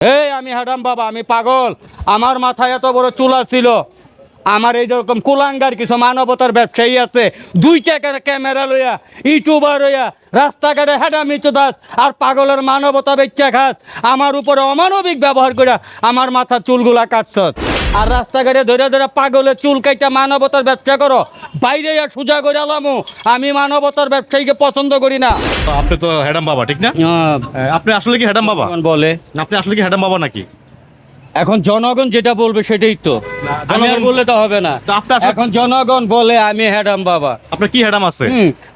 এই আমি হাডাম বাবা, আমি পাগল। আমার মাথায় এত বড় চুলা ছিল। আমার এই যেরকম কুলাঙ্গার কিছু মানবতার ব্যবসায়ী আছে দুই টাকার ক্যামেরা লইয়া, ইউটিউবার লইয়া রাস্তাঘাটে হেডা মিচু দাস, আর পাগলের মানবতা বেচা খাস আমার উপরে অমানবিক ব্যবহার করিয়া আমার মাথার চুলগুলা কাটছ আর রাস্তাঘাটে ধরে ধরে পাগলে চুল কাইটা মানবতার ব্যবসা করো। বাইরে আর সোজা করে আলামু আমি মানবতার ব্যবসায়ীকে পছন্দ করি না। আপনি তো হ্যাডাম বাবা ঠিক না? আপনি আসলে কি হ্যাডাম বাবা? বলে। আপনি আসলে কি হ্যাডাম বাবা নাকি? এখন জনগণ যেটা বলবে সেটাই তো। আমি আর বললে তো হবে না। এখন জনগণ বলে আমি হ্যাডাম বাবা। আপনার কি হ্যাডাম আছে?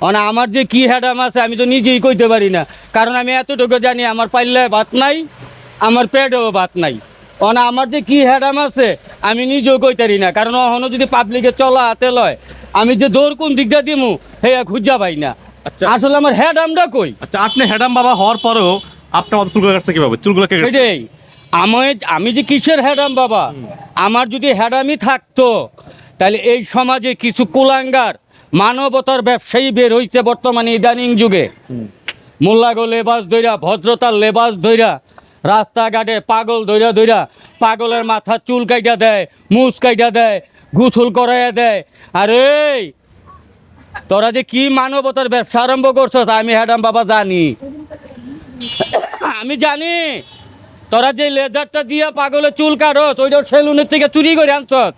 মানে আমার যে কি হ্যাডাম আছে আমি তো নিজেই কইতে পারি না। কারণ আমি এতটুকু জানি আমার পাইলে ভাত নাই আমার পেটেও ভাত নাই। মানে আমার যে কি হ্যাডাম আছে আমি নিজেও কইতারি না। কারণ অহনো যদি পাবলিকে চলা হাতে লয় আমি যে দৌড় কোন দিকটা দিমু হে খুঁজা পাই না। আচ্ছা। আসলে আমার হ্যাডামটা কই? আচ্ছা আপনি হ্যাডাম বাবা হওয়ার পরেও আপনার চুলগুলো কাটছে কীভাবে? চুলগুলো কে কাটছে? আমি আমি যে কিসের হ্যাডাম বাবা? আমার যদি হ্যাডামই থাকতো তাহলে এই সমাজে কিছু কুলাঙ্গার মানবতার ব্যবসায়ী বের হইছে বর্তমানে ইদানিং যুগে। মোল্লাগো লেবাস ধইরা ভদ্রতার লেবাস ধইরা রাস্তাঘাটে পাগল ধইরা ধইরা পাগলের মাথা চুল কাইটা দেয় মুস কাইটা দেয়, গুছল করাইয়া দেয়। আরে, তোরা যে কি মানবতার ব্যবসা আরম্ভ করছ আমি হ্যাডাম বাবা জানি। আমি জানি, তোরা যে লেজারটা দিয়ে পাগলে চুল কাটস, ওইটা সেলুনের থেকে চুরি করে আনছত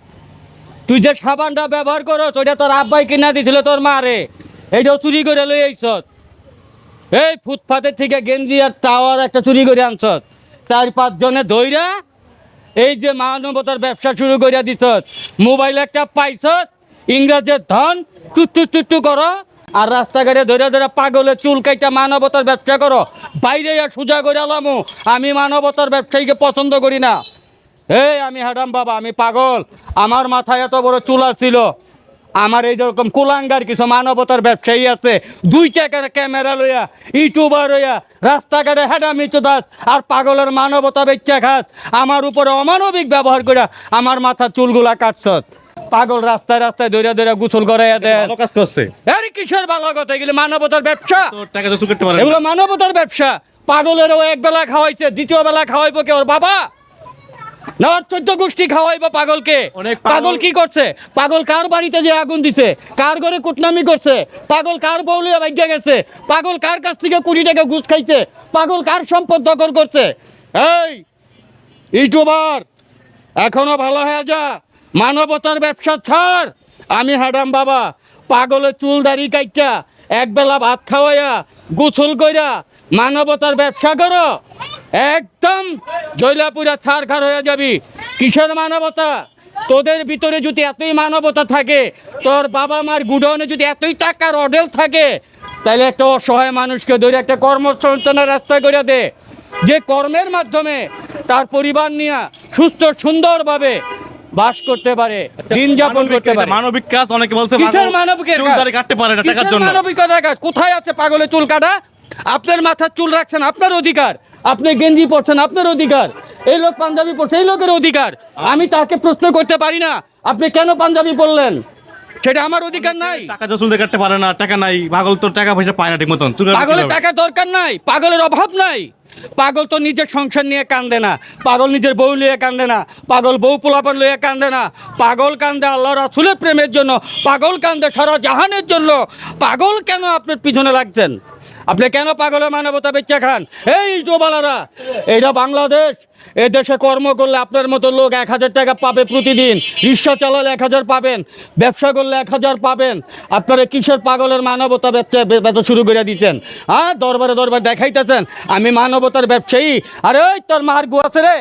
তুই যে সাবানটা ব্যবহার করস, ওইটা তোর আব্বাই কিনা দিছিল তোর মারে। এইটাও চুরি করে লই আইছত এই ফুটপাতের থেকে গেঞ্জি আর টাওয়ার একটা চুরি করে আনছত চার পাঁচজনে ধইরা এই যে মানবতার ব্যবসা শুরু করে দিছত। মোবাইল একটা পাইছত ইংরাজের ধন টুট্টু টুট্টু করো, আর রাস্তাঘাটে ধরে ধরে পাগলের চুল কাইটা মানবতার ব্যবসা করো। বাইরে সোজা করে আলামু আমি মানবতার ব্যবসায়ীকে পছন্দ করি না। এই আমি হাডাম বাবা, আমি পাগল। আমার মাথায় এত বড় চুল ছিল আমার এই যেরকম কুলাঙ্গার কিছু মানবতার ব্যবসায়ী আছে। দুই টাকার ক্যামেরা লইয়া ইউটিউবার লইয়া রাস্তাঘাটে হেডা মিচু দাস আর পাগলের মানবতা বেচা খাস আমার উপরে অমানবিক ব্যবহার করে আমার মাথার চুলগুলা কাটছত। পাগল রাস্তায় রাস্তায় ধরে ধরে গুছল করাইয়া দেয়। কাজ করছে। আরে কিসের ভালো কথা? এগুলো মানবতার ব্যবসা। এগুলো মানবতার ব্যবসা। পাগলেরও এক বেলা খাওয়াইছে দ্বিতীয় বেলা খাওয়াইবো কে ওর বাবা? না ওর চোদ্দ গোষ্ঠী পাগলকে। পাগল- কি করছে? পাগল কার বাড়িতে যে আগুন দিছে? কার ঘরে কুটনামি করছে? পাগল কার বউলিয়া ভাগ্যা গেছে? পাগল কার কাছ থেকে কুড়ি টাকা ঘুষ খাইছে? পাগল কার সম্পদ দখল করছে? এই ইউটিউবার এখনও ভালো হয়ে যা। মানবতার ব্যবসা ছাড়। আমি হাডাম বাবা পাগলের চুল দাড়ি কাইটা একবেলা ভাত খাওয়াইয়া গোসল কইরা মানবতার ব্যবসা করো। একদম জৈলাপুরা ছাড় খার হয়ে যাবি। কিসের মানবতা? তোদের ভিতরে যদি এতই মানবতা থাকে তোর বাবা মার গুডাউনে যদি এতই টাকার অডেল থাকে তাহলে একটা অসহায় মানুষকে ধরে একটা কর্মসংস্থানের রাস্তা করে দে। যে কর্মের মাধ্যমে তার পরিবার নিয়ে সুস্থ সুন্দরভাবে বাস করতে পারে দিন যাপন করতে পারে। মানবিক কাজ অনেকে বলছে কিসের পাগল মানবিকের চুল? কাটতে পারে না টাকার জন্য। মানবিকতার কাজ? কোথায় আছে পাগলের চুল কাটা? আপনার মাথার চুল রাখছেন আপনার অধিকার। আপনি গেঞ্জি পরছেন আপনার অধিকার। এই লোক পাঞ্জাবি পরছে এই লোকের অধিকার। আমি তাকে প্রশ্ন করতে পারি না। আপনি কেন পাঞ্জাবি পরলেন? সেটা আমার অধিকার নাই। টাকা চুল কাটতে পারে না টাকা নাই। পাগল তো টাকা পয়সা পায় না ঠিক মতন পাগলের টাকা দরকার নাই পাগলের অভাব নাই। পাগল তো নিজের সংসার নিয়ে কান্দে না, পাগল নিজের বউ নিয়ে কান্দে না, পাগল বউ পোলাপান লিয়ে কান্দে না, পাগল কান্দে আল্লাহ রাসুলের প্রেমের জন্য, পাগল কান্দে সারা জাহানের জন্য। পাগল কেন আপনার পিছনে লাগছেন? আপনি কেন পাগলের মানবতা বেচা খান? এই জোবালারা এইটা বাংলাদেশ, এ দেশে কর্ম করলে আপনার মতো লোক এক হাজার টাকা পাবে প্রতিদিন, রিক্সা চালালে এক হাজার পাবেন, ব্যবসা করলে এক হাজার পাবেন। আপনারা কিসের পাগলের মানবতা বেচা বেচা শুরু করে দিতেন? হ্যাঁ দরবারে দরবার দেখাইতেছেন, আমি মানবতার ব্যবসায়ী? আরে ওই তোর মার গু আছে রে।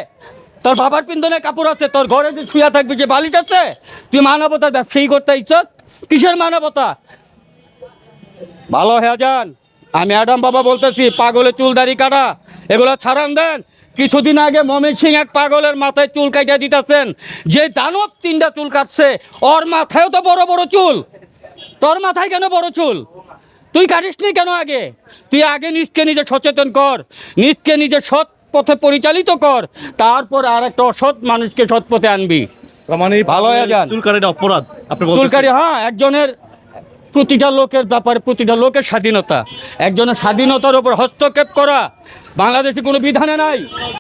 তোর বাবার পিন্ধনে কাপড় আছে, তোর ঘরে যে শুয়া থাকবে যে বালিশ আছে, তুই মানবতার ব্যবসায়ী করতে ইচ্ছত কিসের মানবতা? ভালো হয়ে যান। আমি অ্যাডাম বাবা বলতেছি পাগলের চুল দাড়ি কাটা, এগুলো ছাড়ান দেন। কিছুদিন আগে মমিন সিং এক পাগলের মাথায় চুল কাটিয়ে দিতেছেন। যে দানব তিনটা চুল কাটছে, ওর মাথায়ও তো বড় বড় চুল। তোর মাথায় কেন বড় চুল? তুই কাটিসনি কেন আগে? তুই আগে নিজকে নিজে সচেতন কর নিজকে নিজে সৎ পথে পরিচালিত কর তারপর আর একটা অসৎ মানুষকে সৎ পথে আনবি। মানে ভালো হয়ে যান। চুল অপরাধ আপনি চুলকারি হ্যাঁ একজনের প্রতিটা লোকের ব্যাপারে প্রতিটা লোকের স্বাধীনতা। একজনের স্বাধীনতার উপর হস্তক্ষেপ করা বাংলাদেশে কোনো বিধানে নাই।